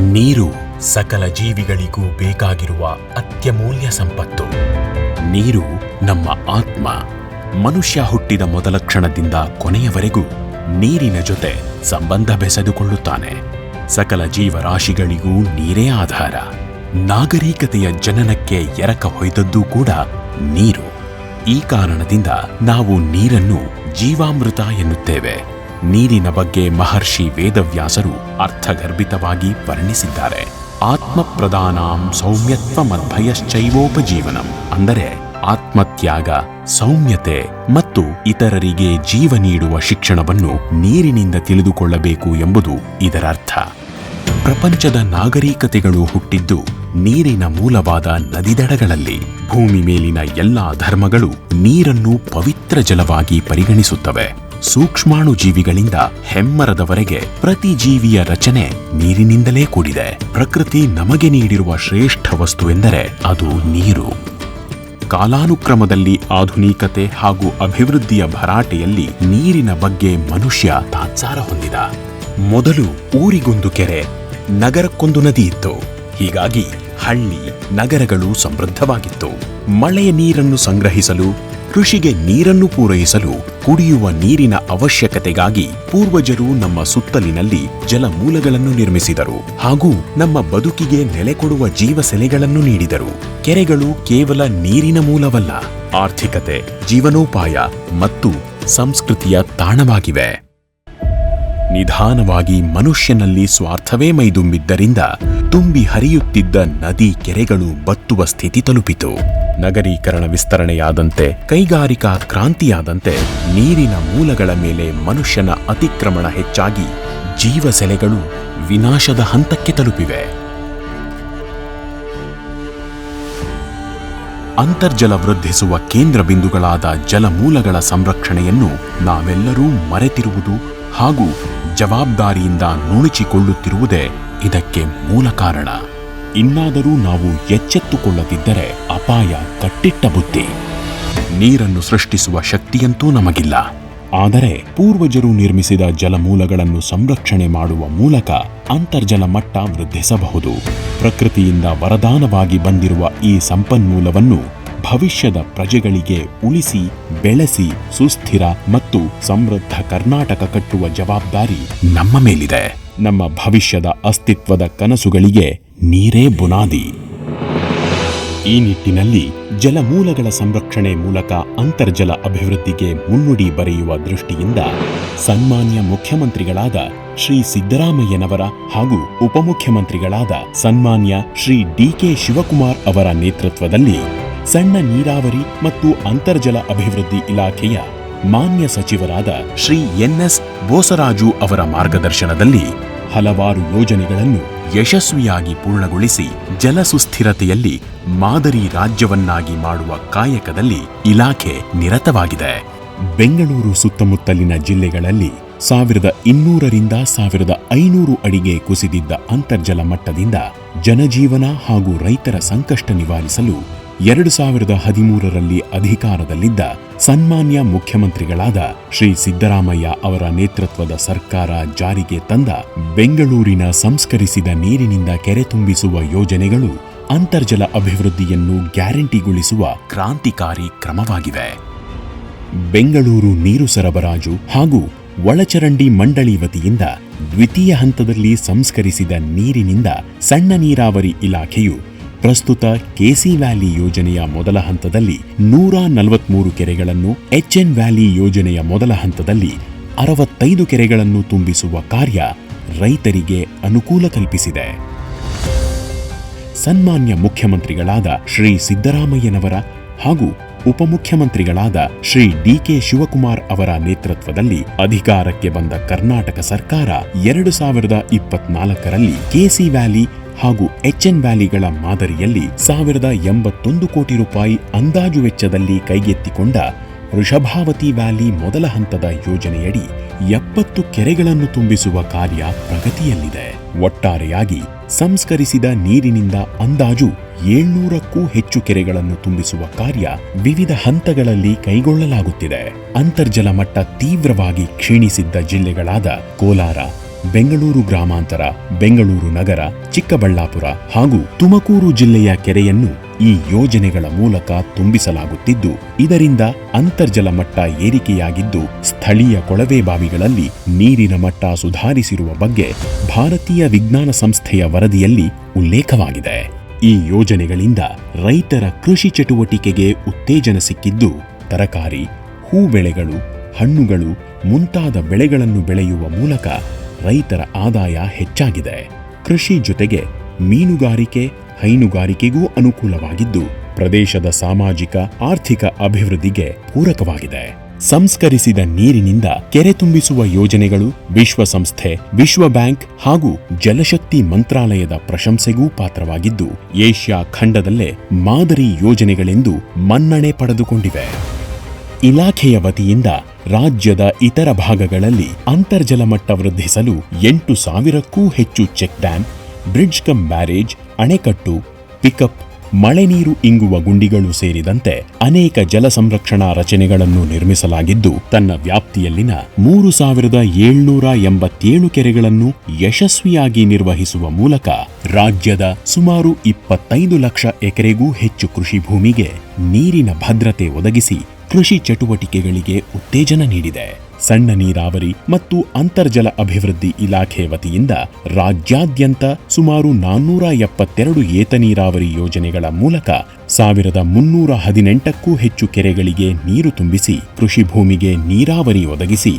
ನೀರು ಸಕಲ ಜೀವಿಗಳಿಗೂ ಬೇಕಾಗಿರುವ ಅತ್ಯಮೂಲ್ಯ ಸಂಪತ್ತು. ನೀರು ನಮ್ಮ ಆತ್ಮ. ಮನುಷ್ಯ ಹುಟ್ಟಿದ ಮೊದಲ ಕ್ಷಣದಿಂದ ಕೊನೆಯವರೆಗೂ ನೀರಿನ ಜೊತೆ ಸಂಬಂಧ ಬೆಸೆದುಕೊಳ್ಳುತ್ತಾನೆ. ಸಕಲ ಜೀವರಾಶಿಗಳಿಗೂ ನೀರೇ ಆಧಾರ. ನಾಗರಿಕತೆಯ ಜನನಕ್ಕೆ ಎರಕ ಹೊಯ್ದದ್ದೂ ಕೂಡ ನೀರು. ಈ ಕಾರಣದಿಂದ ನಾವು ನೀರನ್ನು ಜೀವಾಮೃತ ಎನ್ನುತ್ತೇವೆ. ನೀರಿನ ಬಗ್ಗೆ ಮಹರ್ಷಿ ವೇದವ್ಯಾಸರು ಅರ್ಥಗರ್ಭಿತವಾಗಿ ವರ್ಣಿಸಿದ್ದಾರೆ. ಆತ್ಮಪ್ರದಾನಾಂ ಸೌಮ್ಯತ್ವ ಮದ್ಭಯಶ್ಚೈವೋಪಜೀವನಂ ಅಂದರೆ ಆತ್ಮತ್ಯಾಗ, ಸೌಮ್ಯತೆ ಮತ್ತು ಇತರರಿಗೆ ಜೀವ ನೀಡುವ ಶಿಕ್ಷಣವನ್ನು ನೀರಿನಿಂದ ತಿಳಿದುಕೊಳ್ಳಬೇಕು ಎಂಬುದು ಇದರರ್ಥ. ಪ್ರಪಂಚದ ನಾಗರಿಕತೆಗಳು ಹುಟ್ಟಿದ್ದು ನೀರಿನ ಮೂಲವಾದ ನದಿದಡಗಳಲ್ಲಿ, ಭೂಮಿ ಮೇಲಿನ ಎಲ್ಲಾ ಧರ್ಮಗಳು ನೀರನ್ನು ಪವಿತ್ರ ಜಲವಾಗಿ ಪರಿಗಣಿಸುತ್ತವೆ. ಸೂಕ್ಷ್ಮಾಣು ಜೀವಿಗಳಿಂದ ಹೆಮ್ಮರದವರೆಗೆ ಪ್ರತಿ ಜೀವಿಯ ರಚನೆ ನೀರಿನಿಂದಲೇ ಕೂಡಿದೆ. ಪ್ರಕೃತಿ ನಮಗೆ ನೀಡಿರುವ ಶ್ರೇಷ್ಠ ವಸ್ತು ಎಂದರೆ ಅದು ನೀರು. ಕಾಲಾನುಕ್ರಮದಲ್ಲಿ ಆಧುನಿಕತೆ ಹಾಗೂ ಅಭಿವೃದ್ಧಿಯ ಭರಾಟೆಯಲ್ಲಿ ನೀರಿನ ಬಗ್ಗೆ ಮನುಷ್ಯ ತಾತ್ಸಾರ ಹೊಂದಿದ. ಮೊದಲು ಊರಿಗೊಂದು ಕೆರೆ, ನಗರಕ್ಕೊಂದು ನದಿ ಇತ್ತು. ಹೀಗಾಗಿ ಹಳ್ಳಿ, ನಗರಗಳು ಸಮೃದ್ಧವಾಗಿತ್ತು. ಮಳೆಯ ನೀರನ್ನು ಸಂಗ್ರಹಿಸಲು ಕೃಷಿಗೆ ನೀರನ್ನು ಪೂರೈಸಲು ಕುಡಿಯುವ ನೀರಿನ ಅವಶ್ಯಕತೆಗಾಗಿ ಪೂರ್ವಜರು ನಮ್ಮ ಸುತ್ತಲಿನಲ್ಲಿ ಜಲಮೂಲಗಳನ್ನು ನಿರ್ಮಿಸಿದರು ಹಾಗೂ ನಮ್ಮ ಬದುಕಿಗೆ ನೆಲೆ ಕೊಡುವ ಜೀವಸೆಲೆಗಳನ್ನು ನೀಡಿದರು. ಕೆರೆಗಳು ಕೇವಲ ನೀರಿನ ಮೂಲವಲ್ಲ, ಆರ್ಥಿಕತೆ, ಜೀವನೋಪಾಯ ಮತ್ತು ಸಂಸ್ಕೃತಿಯ ತಾಣವಾಗಿವೆ. ನಿಧಾನವಾಗಿ ಮನುಷ್ಯನಲ್ಲಿ ಸ್ವಾರ್ಥವೇ ಮೈದುಂಬಿದ್ದರಿಂದ ತುಂಬಿ ಹರಿಯುತ್ತಿದ್ದ ನದಿ ಕೆರೆಗಳು ಬತ್ತುವ ಸ್ಥಿತಿ ತಲುಪಿತು. ನಗರೀಕರಣ ವಿಸ್ತರಣೆಯಾದಂತೆ, ಕೈಗಾರಿಕಾ ಕ್ರಾಂತಿಯಾದಂತೆ ನೀರಿನ ಮೂಲಗಳ ಮೇಲೆ ಮನುಷ್ಯನ ಅತಿಕ್ರಮಣ ಹೆಚ್ಚಾಗಿ ಜೀವಸೆಲೆಗಳು ವಿನಾಶದ ಹಂತಕ್ಕೆ ತಲುಪಿವೆ. ಅಂತರ್ಜಲ ವೃದ್ಧಿಸುವ ಕೇಂದ್ರ ಬಿಂದುಗಳಾದ ಜಲಮೂಲಗಳ ಸಂರಕ್ಷಣೆಯನ್ನು ನಾವೆಲ್ಲರೂ ಮರೆತಿರುವುದು ಹಾಗೂ ಜವಾಬ್ದಾರಿಯಿಂದ ನುಣುಚಿಕೊಳ್ಳುತ್ತಿರುವುದೇ ಇದಕ್ಕೆ ಮೂಲ ಕಾರಣ. ಇನ್ನಾದರೂ ನಾವು ಎಚ್ಚೆತ್ತುಕೊಳ್ಳದಿದ್ದರೆ ಅಪಾಯ ಕಟ್ಟಿಟ್ಟ ಬುದ್ಧಿ. ನೀರನ್ನು ಸೃಷ್ಟಿಸುವ ಶಕ್ತಿಯಂತೂ ನಮಗಿಲ್ಲ. ಆದರೆ ಪೂರ್ವಜರು ನಿರ್ಮಿಸಿದ ಜಲಮೂಲಗಳನ್ನು ಸಂರಕ್ಷಣೆ ಮಾಡುವ ಮೂಲಕ ಅಂತರ್ಜಲ ಮಟ್ಟ ವೃದ್ಧಿಸಬಹುದು. ಪ್ರಕೃತಿಯಿಂದ ವರದಾನವಾಗಿ ಬಂದಿರುವ ಈ ಸಂಪನ್ಮೂಲವನ್ನು ಭವಿಷ್ಯದ ಪ್ರಜೆಗಳಿಗೆ ಉಳಿಸಿ, ಬೆಳೆಸಿ, ಸುಸ್ಥಿರ ಮತ್ತು ಸಮೃದ್ಧ ಕರ್ನಾಟಕ ಕಟ್ಟುವ ಜವಾಬ್ದಾರಿ ನಮ್ಮ ಮೇಲಿದೆ. ನಮ್ಮ ಭವಿಷ್ಯದ ಅಸ್ತಿತ್ವದ ಕನಸುಗಳಿಗೆ ನೀರೇ ಬುನಾದಿ. ಈ ನಿಟ್ಟಿನಲ್ಲಿ ಜಲಮೂಲಗಳ ಸಂರಕ್ಷಣೆ ಮೂಲಕ ಅಂತರ್ಜಲ ಅಭಿವೃದ್ಧಿಗೆ ಮುನ್ನುಡಿ ಬರೆಯುವ ದೃಷ್ಟಿಯಿಂದ ಸನ್ಮಾನ್ಯ ಮುಖ್ಯಮಂತ್ರಿಗಳಾದ ಶ್ರೀ ಸಿದ್ದರಾಮಯ್ಯನವರ ಹಾಗೂ ಉಪಮುಖ್ಯಮಂತ್ರಿಗಳಾದ ಸನ್ಮಾನ್ಯ ಶ್ರೀ ಡಿಕೆ ಶಿವಕುಮಾರ್ ಅವರ ನೇತೃತ್ವದಲ್ಲಿ ಸಣ್ಣ ನೀರಾವರಿ ಮತ್ತು ಅಂತರ್ಜಲ ಅಭಿವೃದ್ಧಿ ಇಲಾಖೆಯ ಮಾನ್ಯ ಸಚಿವರಾದ ಶ್ರೀ ಎನ್ಎಸ್ ಬೋಸರಾಜು ಅವರ ಮಾರ್ಗದರ್ಶನದಲ್ಲಿ ಹಲವಾರು ಯೋಜನೆಗಳನ್ನು ಯಶಸ್ವಿಯಾಗಿ ಪೂರ್ಣಗೊಳಿಸಿ ಜಲ ಸುಸ್ಥಿರತೆಯಲ್ಲಿ ಮಾದರಿ ರಾಜ್ಯವನ್ನಾಗಿ ಮಾಡುವ ಕಾಯಕದಲ್ಲಿ ಇಲಾಖೆ ನಿರತವಾಗಿದೆ. ಬೆಂಗಳೂರು ಸುತ್ತಮುತ್ತಲಿನ ಜಿಲ್ಲೆಗಳಲ್ಲಿ ಸಾವಿರದ ಇನ್ನೂರರಿಂದ ಸಾವಿರದ ಐನೂರು ಅಡಿಗೆ ಕುಸಿದಿದ್ದ ಅಂತರ್ಜಲ ಮಟ್ಟದಿಂದ ಜನಜೀವನ ಹಾಗೂ ರೈತರ ಸಂಕಷ್ಟ ನಿವಾರಿಸಲು ಎರಡು ಸಾವಿರದ ಹದಿಮೂರರಲ್ಲಿ ಅಧಿಕಾರದಲ್ಲಿದ್ದ ಸನ್ಮಾನ್ಯ ಮುಖ್ಯಮಂತ್ರಿಗಳಾದ ಶ್ರೀ ಸಿದ್ದರಾಮಯ್ಯ ಅವರ ನೇತೃತ್ವದ ಸರ್ಕಾರ ಜಾರಿಗೆ ತಂದ ಬೆಂಗಳೂರಿನ ಸಂಸ್ಕರಿಸಿದ ನೀರಿನಿಂದ ಕೆರೆ ತುಂಬಿಸುವ ಯೋಜನೆಗಳು ಅಂತರ್ಜಲ ಅಭಿವೃದ್ಧಿಯನ್ನು ಗ್ಯಾರಂಟಿಗೊಳಿಸುವ ಕ್ರಾಂತಿಕಾರಿ ಕ್ರಮವಾಗಿವೆ. ಬೆಂಗಳೂರು ನೀರು ಸರಬರಾಜು ಹಾಗೂ ಒಳಚರಂಡಿ ಮಂಡಳಿ ವತಿಯಿಂದ ದ್ವಿತೀಯ ಹಂತದಲ್ಲಿ ಸಂಸ್ಕರಿಸಿದ ನೀರಿನಿಂದ ಸಣ್ಣ ನೀರಾವರಿ ಇಲಾಖೆಯು ಪ್ರಸ್ತುತ ಕೆಸಿ ವ್ಯಾಲಿ ಯೋಜನೆಯ ಮೊದಲ ಹಂತದಲ್ಲಿ ನೂರ ನಲವತ್ಮೂರು ಕೆರೆಗಳನ್ನು ಎಚ್ಎನ್ ವ್ಯಾಲಿ ಯೋಜನೆಯ ಮೊದಲ ಹಂತದಲ್ಲಿ ಅರವತ್ತೈದು ಕೆರೆಗಳನ್ನು ತುಂಬಿಸುವ ಕಾರ್ಯ ರೈತರಿಗೆ ಅನುಕೂಲ ಕಲ್ಪಿಸಿದೆ. ಸನ್ಮಾನ್ಯ ಮುಖ್ಯಮಂತ್ರಿಗಳಾದ ಶ್ರೀ ಸಿದ್ದರಾಮಯ್ಯನವರ ಹಾಗೂ ಉಪಮುಖ್ಯಮಂತ್ರಿಗಳಾದ ಶ್ರೀ ಡಿಕೆ ಶಿವಕುಮಾರ್ ಅವರ ನೇತೃತ್ವದಲ್ಲಿ ಅಧಿಕಾರಕ್ಕೆ ಬಂದ ಕರ್ನಾಟಕ ಸರ್ಕಾರ ಎರಡು ಸಾವಿರದ ಇಪ್ಪತ್ನಾಲ್ಕರಲ್ಲಿ ಕೆಸಿ ವ್ಯಾಲಿ ಹಾಗೂ ಎಚ್ಎನ್ ವ್ಯಾಲಿಗಳ ಮಾದರಿಯಲ್ಲಿ ಸಾವಿರದ ಎಂಬತ್ತೊಂದು ಕೋಟಿ ರೂಪಾಯಿ ಅಂದಾಜು ವೆಚ್ಚದಲ್ಲಿ ಕೈಗೆತ್ತಿಕೊಂಡ ವೃಷಭಾವತಿ ವ್ಯಾಲಿ ಮೊದಲ ಹಂತದ ಯೋಜನೆಯಡಿ ಎಪ್ಪತ್ತು ಕೆರೆಗಳನ್ನು ತುಂಬಿಸುವ ಕಾರ್ಯ ಪ್ರಗತಿಯಲ್ಲಿದೆ. ಒಟ್ಟಾರೆಯಾಗಿ ಸಂಸ್ಕರಿಸಿದ ನೀರಿನಿಂದ ಅಂದಾಜು ಏಳ್ನೂರಕ್ಕೂ ಹೆಚ್ಚು ಕೆರೆಗಳನ್ನು ತುಂಬಿಸುವ ಕಾರ್ಯ ವಿವಿಧ ಹಂತಗಳಲ್ಲಿ ಕೈಗೊಳ್ಳಲಾಗುತ್ತಿದೆ. ಅಂತರ್ಜಲ ಮಟ್ಟ ತೀವ್ರವಾಗಿ ಕ್ಷೀಣಿಸಿದ್ದ ಜಿಲ್ಲೆಗಳಾದ ಕೋಲಾರ ಬೆಂಗಳೂರು ಗ್ರಾಮಾಂತರ, ಬೆಂಗಳೂರು ನಗರ, ಚಿಕ್ಕಬಳ್ಳಾಪುರ ಹಾಗೂ ತುಮಕೂರು ಜಿಲ್ಲೆಯ ಕೆರೆಯನ್ನು ಈ ಯೋಜನೆಗಳ ಮೂಲಕ ತುಂಬಿಸಲಾಗುತ್ತಿದ್ದು, ಇದರಿಂದ ಅಂತರ್ಜಲ ಮಟ್ಟ ಏರಿಕೆಯಾಗಿದ್ದು, ಸ್ಥಳೀಯ ಕೊಳವೆ ಬಾವಿಗಳಲ್ಲಿ ನೀರಿನ ಮಟ್ಟ ಸುಧಾರಿಸಿರುವ ಬಗ್ಗೆ ಭಾರತೀಯ ವಿಜ್ಞಾನ ಸಂಸ್ಥೆಯ ವರದಿಯಲ್ಲಿ ಉಲ್ಲೇಖವಾಗಿದೆ. ಈ ಯೋಜನೆಗಳಿಂದ ರೈತರ ಕೃಷಿ ಚಟುವಟಿಕೆಗೆ ಉತ್ತೇಜನ ಸಿಕ್ಕಿದ್ದು, ತರಕಾರಿ ಹೂ ಬೆಳೆಗಳು ಹಣ್ಣುಗಳು ಮುಂತಾದ ಬೆಳೆಗಳನ್ನು ಬೆಳೆಯುವ ಮೂಲಕ ರೈತರ ಆದಾಯ ಹೆಚ್ಚಾಗಿದೆ. ಕೃಷಿ ಜೊತೆಗೆ ಮೀನುಗಾರಿಕೆ, ಹೈನುಗಾರಿಕೆಗೂ ಅನುಕೂಲವಾಗಿದ್ದು, ಪ್ರದೇಶದ ಸಾಮಾಜಿಕ, ಆರ್ಥಿಕ ಅಭಿವೃದ್ಧಿಗೆ ಪೂರಕವಾಗಿದೆ. ಸಂಸ್ಕರಿಸಿದ ನೀರಿನಿಂದ ಕೆರೆ ತುಂಬಿಸುವ ಯೋಜನೆಗಳು ವಿಶ್ವಸಂಸ್ಥೆ ವಿಶ್ವ ಬ್ಯಾಂಕ್ ಹಾಗೂ ಜಲಶಕ್ತಿ ಮಂತ್ರಾಲಯದ ಪ್ರಶಂಸೆಗೂ ಪಾತ್ರವಾಗಿದ್ದು, ಏಷ್ಯಾ ಖಂಡದಲ್ಲೇ ಮಾದರಿ ಯೋಜನೆಗಳೆಂದು ಮನ್ನಣೆ ಪಡೆದುಕೊಂಡಿವೆ. ಇಲಾಖೆಯ ವತಿಯಿಂದ ರಾಜ್ಯದ ಇತರ ಭಾಗಗಳಲ್ಲಿ ಅಂತರ್ಜಲ ಮಟ್ಟ ವೃದ್ಧಿಸಲು ಎಂಟು ಸಾವಿರಕ್ಕೂ ಹೆಚ್ಚು check dam, bridge cum barrage, ಅಣೆಕಟ್ಟು, ಪಿಕಪ್, ಮಳೆ ನೀರು ಇಂಗುವ ಗುಂಡಿಗಳು ಸೇರಿದಂತೆ ಅನೇಕ ಜಲ ಸಂರಕ್ಷಣಾ ರಚನೆಗಳನ್ನು ನಿರ್ಮಿಸಲಾಗಿದ್ದು, ತನ್ನ ವ್ಯಾಪ್ತಿಯಲ್ಲಿನ ಮೂರು ಸಾವಿರದ ಏಳ್ನೂರ ಎಂಬತ್ತೇಳು ಕೆರೆಗಳನ್ನು ಯಶಸ್ವಿಯಾಗಿ ನಿರ್ವಹಿಸುವ ಮೂಲಕ ರಾಜ್ಯದ ಸುಮಾರು ಇಪ್ಪತ್ತೈದು ಲಕ್ಷ ಎಕರೆಗೂ ಹೆಚ್ಚು ಕೃಷಿ ಭೂಮಿಗೆ ನೀರಿನ ಭದ್ರತೆ ಒದಗಿಸಿ ಕೃಷಿ ಚಟುವಟಿಕೆಗಳಿಗೆ ಉತ್ತೇಜನ ನೀಡಿದೆ. ಸಣ್ಣ ನೀರಾವರಿ ಮತ್ತು ಅಂತರ್ಜಲ ಅಭಿವೃದ್ಧಿ ಇಲಾಖೆ ವತಿಯಿಂದ ರಾಜ್ಯಾದ್ಯಂತ ಸುಮಾರು ನಾನ್ನೂರ ಎಪ್ಪತ್ತೆರಡು ಏತ ನೀರಾವರಿ ಯೋಜನೆಗಳ ಮೂಲಕ ಸಾವಿರದ ಮುನ್ನೂರ ಹದಿನೆಂಟಕ್ಕೂ ಹೆಚ್ಚು ಕೆರೆಗಳಿಗೆ ನೀರು ತುಂಬಿಸಿ, ಕೃಷಿ ಭೂಮಿಗೆ ನೀರಾವರಿ ಒದಗಿಸಿ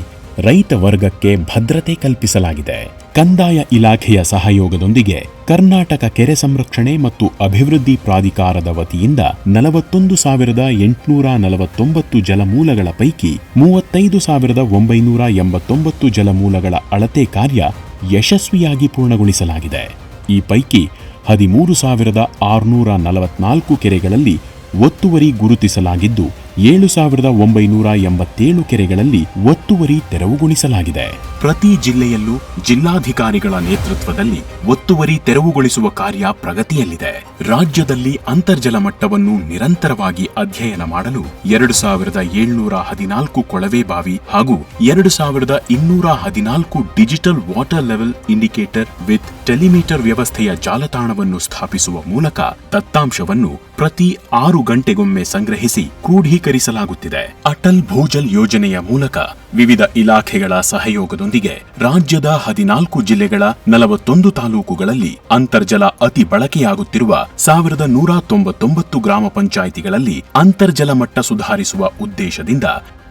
ರೈತ ವರ್ಗಕ್ಕೆ ಭದ್ರತೆ ಕಲ್ಪಿಸಲಾಗಿದೆ. ಕಂದಾಯ ಇಲಾಖೆಯ ಸಹಯೋಗದೊಂದಿಗೆ ಕರ್ನಾಟಕ ಕೆರೆ ಸಂರಕ್ಷಣೆ ಮತ್ತು ಅಭಿವೃದ್ಧಿ ಪ್ರಾಧಿಕಾರದ ವತಿಯಿಂದ ನಲವತ್ತೊಂದು ಸಾವಿರದ ಎಂಟುನೂರ ನಲವತ್ತೊಂಬತ್ತು ಜಲಮೂಲಗಳ ಪೈಕಿ ಮೂವತ್ತೈದು ಸಾವಿರದ ಒಂಬೈನೂರ ಎಂಬತ್ತೊಂಬತ್ತು ಜಲಮೂಲಗಳ ಅಳತೆ ಕಾರ್ಯ ಯಶಸ್ವಿಯಾಗಿ ಪೂರ್ಣಗೊಳಿಸಲಾಗಿದೆ. ಈ ಪೈಕಿ ಹದಿಮೂರು ಸಾವಿರದ ಆರುನೂರ ನಲವತ್ನಾಲ್ಕು ಕೆರೆಗಳಲ್ಲಿ ಒತ್ತುವರಿ ಗುರುತಿಸಲಾಗಿದ್ದು ಏಳು ಸಾವಿರದ ಒಂಬೈನೂರ ಎಂಬತ್ತೇಳು ಕೆರೆಗಳಲ್ಲಿ ಒತ್ತುವರಿ ತೆರವುಗೊಳಿಸಲಾಗಿದೆ. ಪ್ರತಿ ಜಿಲ್ಲೆಯಲ್ಲೂ ಜಿಲ್ಲಾಧಿಕಾರಿಗಳ ನೇತೃತ್ವದಲ್ಲಿ ಒತ್ತುವರಿ ತೆರವುಗೊಳಿಸುವ ಕಾರ್ಯ ಪ್ರಗತಿಯಲ್ಲಿದೆ. ರಾಜ್ಯದಲ್ಲಿ ಅಂತರ್ಜಲ ಮಟ್ಟವನ್ನು ನಿರಂತರವಾಗಿ ಅಧ್ಯಯನ ಮಾಡಲು ಎರಡು ಸಾವಿರದ ಏಳ್ನೂರ ಹದಿನಾಲ್ಕು ಕೊಳವೆ ಬಾವಿ ಹಾಗೂ ಎರಡು ಸಾವಿರದ ಇನ್ನೂರ ಹದಿನಾಲ್ಕು digital water level indicator with telemeter ವ್ಯವಸ್ಥೆಯ ಜಾಲತಾಣವನ್ನು ಸ್ಥಾಪಿಸುವ ಮೂಲಕ ದತ್ತಾಂಶವನ್ನು ಪ್ರತಿ ಆರು ಗಂಟೆಗೊಮ್ಮೆ ಸಂಗ್ರಹಿಸಿ ಕ್ರೋಢೀಕರಿಸಲಾಗುತ್ತಿದೆ ಅಟಲ್ ಭೂಜಲ್ ಯೋಜನೆಯ ಮೂಲಕ ವಿವಿಧ ಇಲಾಖೆಗಳ ಸಹಯೋಗದೊಂದಿಗೆ ರಾಜ್ಯದ ಹದಿನಾಲ್ಕು ಜಿಲ್ಲೆಗಳ ನಲವತ್ತೊಂದು ತಾಲೂಕುಗಳಲ್ಲಿ ಅಂತರ್ಜಲ ಅತಿ ಬಳಕೆಯಾಗುತ್ತಿರುವ ಸಾವಿರದ ನೂರ ತೊಂಬತ್ತೊಂಬತ್ತು ಗ್ರಾಮ ಪಂಚಾಯಿತಿಗಳಲ್ಲಿ ಅಂತರ್ಜಲ ಮಟ್ಟ ಸುಧಾರಿಸುವ ಉದ್ದೇಶದಿಂದ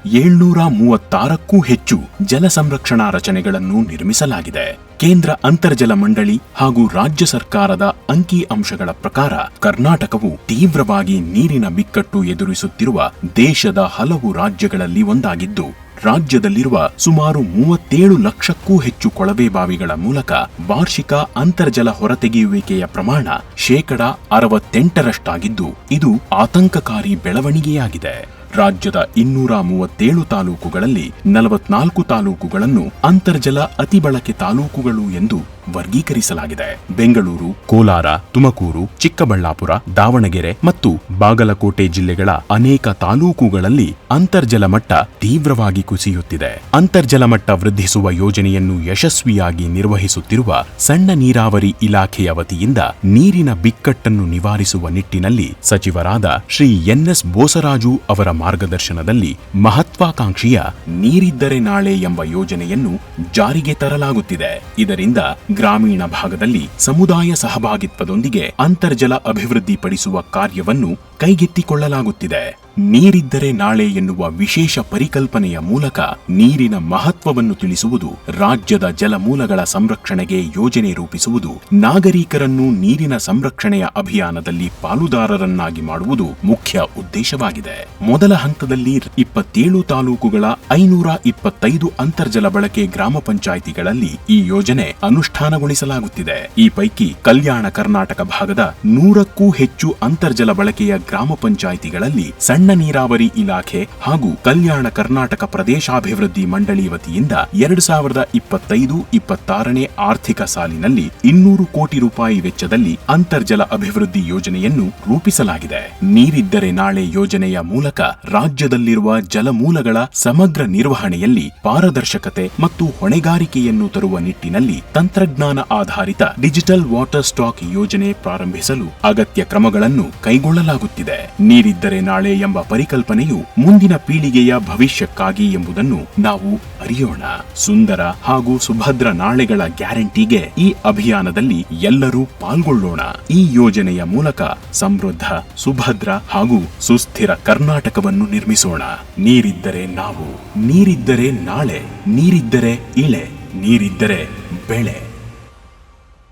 ಏಳ್ನೂರ ಮೂವತ್ತಾರಕ್ಕೂ ಹೆಚ್ಚು ಜಲ ಸಂರಕ್ಷಣಾ ರಚನೆಗಳನ್ನು ನಿರ್ಮಿಸಲಾಗಿದೆ. ಕೇಂದ್ರ ಅಂತರ್ಜಲ ಮಂಡಳಿ ಹಾಗೂ ರಾಜ್ಯ ಸರ್ಕಾರದ ಅಂಕಿ ಅಂಶಗಳ ಪ್ರಕಾರ ಕರ್ನಾಟಕವು ತೀವ್ರವಾಗಿ ನೀರಿನ ಬಿಕ್ಕಟ್ಟು ಎದುರಿಸುತ್ತಿರುವ ದೇಶದ ಹಲವು ರಾಜ್ಯಗಳಲ್ಲಿ ಒಂದಾಗಿದ್ದು, ರಾಜ್ಯದಲ್ಲಿರುವ ಸುಮಾರು ಮೂವತ್ತೇಳು ಲಕ್ಷಕ್ಕೂ ಹೆಚ್ಚು ಕೊಳವೆ ಬಾವಿಗಳ ಮೂಲಕ ವಾರ್ಷಿಕ ಅಂತರ್ಜಲ ಹೊರತೆಗೆಯುವಿಕೆಯ ಪ್ರಮಾಣ ಶೇಕಡ ಅರವತ್ತೆಂಟರಷ್ಟಾಗಿದ್ದು, ಇದು ಆತಂಕಕಾರಿ ಬೆಳವಣಿಗೆಯಾಗಿದೆ. ರಾಜ್ಯದ ಇನ್ನೂರ ಮೂವತ್ತೇಳು ತಾಲೂಕುಗಳಲ್ಲಿ ನಲವತ್ನಾಲ್ಕು ತಾಲೂಕುಗಳನ್ನು ಅಂತರ್ಜಲ ಅತಿ ಬಳಕೆ ತಾಲೂಕುಗಳು ಎಂದು ವರ್ಗೀಕರಿಸಲಾಗಿದೆ. ಬೆಂಗಳೂರು, ಕೋಲಾರ, ತುಮಕೂರು, ಚಿಕ್ಕಬಳ್ಳಾಪುರ, ದಾವಣಗೆರೆ ಮತ್ತು ಬಾಗಲಕೋಟೆ ಜಿಲ್ಲೆಗಳ ಅನೇಕ ತಾಲೂಕುಗಳಲ್ಲಿ ಅಂತರ್ಜಲ ಮಟ್ಟ ತೀವ್ರವಾಗಿ ಕುಸಿಯುತ್ತಿದೆ. ಅಂತರ್ಜಲ ಮಟ್ಟ ವೃದ್ಧಿಸುವ ಯೋಜನೆಯನ್ನು ಯಶಸ್ವಿಯಾಗಿ ನಿರ್ವಹಿಸುತ್ತಿರುವ ಸಣ್ಣ ನೀರಾವರಿ ಇಲಾಖೆಯ ವತಿಯಿಂದ ನೀರಿನ ಬಿಕ್ಕಟ್ಟನ್ನು ನಿವಾರಿಸುವ ನಿಟ್ಟಿನಲ್ಲಿ ಸಚಿವರಾದ ಶ್ರೀ ಎನ್ಎಸ್ ಬೋಸರಾಜು ಅವರ ಮಾರ್ಗದರ್ಶನದಲ್ಲಿ ಮಹತ್ವಾಕಾಂಕ್ಷಿಯ ನೀರಿದ್ದರೆ ನಾಳೆ ಎಂಬ ಯೋಜನೆಯನ್ನು ಜಾರಿಗೆ ತರಲಾಗುತ್ತಿದೆ. ಇದರಿಂದ ಗ್ರಾಮೀಣ ಭಾಗದಲ್ಲಿ ಸಮುದಾಯ ಸಹಭಾಗಿತ್ವದೊಂದಿಗೆ ಅಂತರ್ಜಲ ಅಭಿವೃದ್ಧಿಪಡಿಸುವ ಕಾರ್ಯವನ್ನು ಕೈಗೆತ್ತಿಕೊಳ್ಳಲಾಗುತ್ತಿದೆ. ನೀರಿದ್ದರೆ ನಾಳೆ ಎನ್ನುವ ವಿಶೇಷ ಪರಿಕಲ್ಪನೆಯ ಮೂಲಕ ನೀರಿನ ಮಹತ್ವವನ್ನು ತಿಳಿಸುವುದು, ರಾಜ್ಯದ ಜಲಮೂಲಗಳ ಸಂರಕ್ಷಣೆಗೆ ಯೋಜನೆ ರೂಪಿಸುವುದು, ನಾಗರಿಕರನ್ನು ನೀರಿನ ಸಂರಕ್ಷಣೆಯ ಅಭಿಯಾನದಲ್ಲಿ ಪಾಲುದಾರರನ್ನಾಗಿ ಮಾಡುವುದು ಮುಖ್ಯ ಉದ್ದೇಶವಾಗಿದೆ. ಮೊದಲ ಹಂತದಲ್ಲಿ ಇಪ್ಪತ್ತೇಳು ತಾಲೂಕುಗಳ ಐನೂರ ಇಪ್ಪತ್ತೈದು ಅಂತರ್ಜಲ ಬಳಕೆ ಗ್ರಾಮ ಪಂಚಾಯಿತಿಗಳಲ್ಲಿ ಈ ಯೋಜನೆ ಅನುಷ್ಠಾನಗೊಳಿಸಲಾಗುತ್ತಿದೆ. ಈ ಪೈಕಿ ಕಲ್ಯಾಣ ಕರ್ನಾಟಕ ಭಾಗದ ನೂರಕ್ಕೂ ಹೆಚ್ಚು ಅಂತರ್ಜಲ ಬಳಕೆಯ ಗ್ರಾಮ ಪಂಚಾಯಿತಿಗಳಲ್ಲಿ ಸಣ್ಣ ಸಣ್ಣ ನೀರಾವರಿ ಇಲಾಖೆ ಹಾಗೂ ಕಲ್ಯಾಣ ಕರ್ನಾಟಕ ಪ್ರದೇಶಾಭಿವೃದ್ಧಿ ಮಂಡಳಿ ವತಿಯಿಂದ ಎರಡು ಸಾವಿರದ ಇಪ್ಪತ್ತೈದು ಇಪ್ಪತ್ತಾರನೇ ಆರ್ಥಿಕ ಸಾಲಿನಲ್ಲಿ ಇನ್ನೂರು ಕೋಟಿ ರೂಪಾಯಿ ವೆಚ್ಚದಲ್ಲಿ ಅಂತರ್ಜಲ ಅಭಿವೃದ್ಧಿ ಯೋಜನೆಯನ್ನು ರೂಪಿಸಲಾಗಿದೆ. ನೀರಿದ್ದರೆ ನಾಳೆ ಯೋಜನೆಯ ಮೂಲಕ ರಾಜ್ಯದಲ್ಲಿರುವ ಜಲಮೂಲಗಳ ಸಮಗ್ರ ನಿರ್ವಹಣೆಯಲ್ಲಿ ಪಾರದರ್ಶಕತೆ ಮತ್ತು ಹೊಣೆಗಾರಿಕೆಯನ್ನು ತರುವ ನಿಟ್ಟಿನಲ್ಲಿ ತಂತ್ರಜ್ಞಾನ ಆಧಾರಿತ ಡಿಜಿಟಲ್ ವಾಟರ್ ಸ್ಟಾಕ್ ಯೋಜನೆ ಪ್ರಾರಂಭಿಸಲು ಅಗತ್ಯ ಕ್ರಮಗಳನ್ನು ಕೈಗೊಳ್ಳಲಾಗುತ್ತಿದೆ. ನೀರಿದ್ದರೆ ನಾಳೆ ಎಂಬ ಪರಿಕಲ್ಪನೆಯು ಮುಂದಿನ ಪೀಳಿಗೆಯ ಭವಿಷ್ಯಕ್ಕಾಗಿ ಎಂಬುದನ್ನು ನಾವು ಅರಿಯೋಣ. ಸುಂದರ ಹಾಗೂ ಸುಭದ್ರ ನಾಳೆಗಳ ಗ್ಯಾರಂಟಿಗೆ ಈ ಅಭಿಯಾನದಲ್ಲಿ ಎಲ್ಲರೂ ಪಾಲ್ಗೊಳ್ಳೋಣ. ಈ ಯೋಜನೆಯ ಮೂಲಕ ಸಮೃದ್ಧ, ಸುಭದ್ರ ಹಾಗೂ ಸುಸ್ಥಿರ ಕರ್ನಾಟಕವನ್ನು ನಿರ್ಮಿಸೋಣ. ನೀರಿದ್ದರೆ ನಾವು, ನೀರಿದ್ದರೆ ನಾಳೆ, ನೀರಿದ್ದರೆ ಇಳೆ, ನೀರಿದ್ದರೆ ಬೆಳೆ.